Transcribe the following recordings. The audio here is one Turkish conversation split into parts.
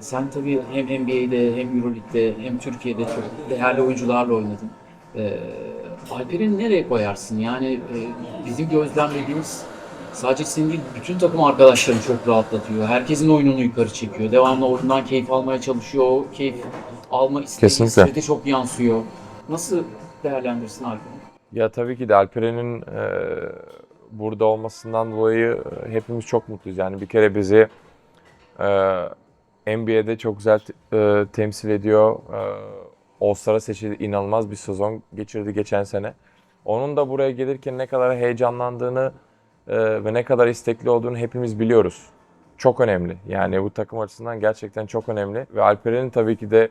Sen tabii hem NBA'de hem Euroleague'de hem Türkiye'de çok değerli oyuncularla oynadın. Ee, Alper'i nereye koyarsın? Yani e, bizim gözlemlediğimiz sadece senin değil bütün takım arkadaşlarını çok rahatlatıyor. Herkesin oyununu yukarı çekiyor. Devamlı oyundan keyif almaya çalışıyor. O keyif alma isteği Kesinlikle. çok yansıyor. Nasıl değerlendirsin Alper'i? Ya tabii ki de Alperen'in e, burada olmasından dolayı e, hepimiz çok mutluyuz. Yani bir kere bizi e, NBA'de çok güzel e, temsil ediyor. E, All-Star'a seçildi. inanılmaz bir sezon geçirdi geçen sene. Onun da buraya gelirken ne kadar heyecanlandığını e, ve ne kadar istekli olduğunu hepimiz biliyoruz. Çok önemli. Yani bu takım açısından gerçekten çok önemli. Ve Alperen'in tabii ki de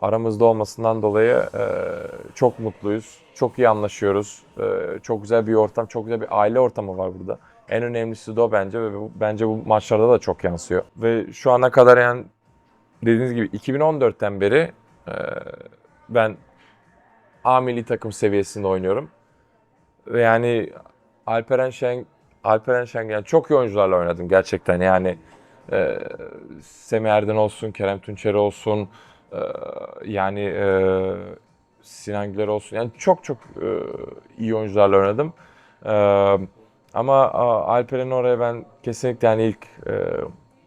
aramızda olmasından dolayı e, çok mutluyuz. Çok iyi anlaşıyoruz. E, çok güzel bir ortam, çok güzel bir aile ortamı var burada. En önemlisi de o bence ve bence bu maçlarda da çok yansıyor. Ve şu ana kadar yani dediğiniz gibi 2014'ten beri e, ben A milli takım seviyesinde oynuyorum. Ve yani Alperen Şen Alperen Şen yani çok iyi oyuncularla oynadım gerçekten yani e, Semih Erden olsun, Kerem Tunçeri olsun, e, yani e, Sinan Güler olsun. Yani çok çok e, iyi oyuncularla oynadım. E, ama Alperen'i oraya ben kesinlikle yani ilk e,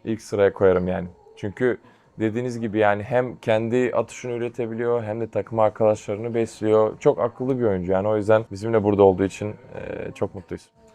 ilk sıraya koyarım yani. Çünkü dediğiniz gibi yani hem kendi atışını üretebiliyor hem de takım arkadaşlarını besliyor. Çok akıllı bir oyuncu yani o yüzden bizimle burada olduğu için e, çok mutluyuz.